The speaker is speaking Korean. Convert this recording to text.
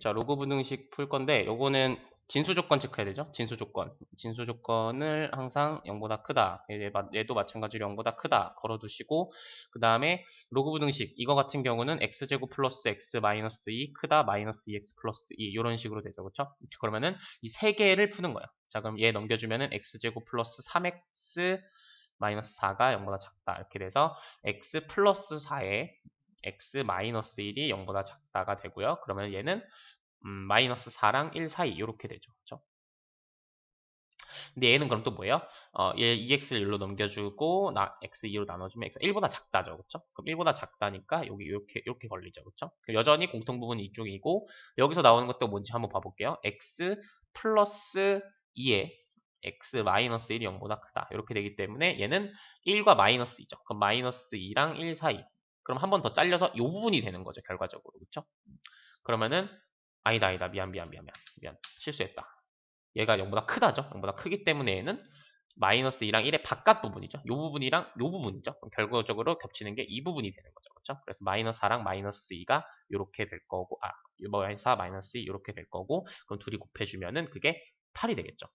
자, 로그 분등식 풀 건데 요거는 진수 조건 체크해야 되죠. 진수 조건. 진수 조건을 항상 0보다 크다. 얘도 마찬가지로 0보다 크다. 걸어두시고 그 다음에 로그 분등식 이거 같은 경우는 x제곱 플러스 x 마이너스 2 크다 마이너스 2x 플러스 2 이런 식으로 되죠. 그렇죠? 그러면은 이 세 개를 푸는 거예요. 자 그럼 얘 넘겨주면은 x제곱 플러스 3x 마이너스 4가 0보다 작다 이렇게 돼서 x 플러스 4에 x-1이 0보다 작다가 되고요. 그러면 얘는 음, 마이너스 4랑 1 사이 이렇게 되죠. 그렇죠? 근데 얘는 그럼 또 뭐예요? 어, 얘 2x를 1로 넘겨주고 나 x2로 나눠주면 x 1보다 작다죠, 그렇죠? 그럼 1보다 작다니까 여기 이렇게 이렇게 걸리죠, 그렇죠? 여전히 공통 부분이 이쪽이고 여기서 나오는 것도 뭔지 한번 봐볼게요. x 플러스 2에 x 마이너스 1이 0보다 크다 이렇게 되기 때문에 얘는 1과 마이너스 2죠. 그럼 마이너스 2랑 1 사이 그럼 한 번 더 잘려서 이 부분이 되는 거죠. 결과적으로. 그렇죠? 그러면은 아니다 아니다 미안 미안 미안 미안 미안 실수했다. 얘가 0보다 크다죠. 0보다 크기 때문에 얘는 마이너스 2랑 1의 바깥 부분이죠. 이 부분이랑 이 부분이죠. 결과적으로 겹치는 게 이 부분이 되는 거죠. 그렇죠? 그래서 마이너스 4랑 마이너스 2가 이렇게 될 거고 아 마이너스 4 마이너스 2 이렇게 될 거고 그럼 둘이 곱해주면은 그게 8이 되겠죠.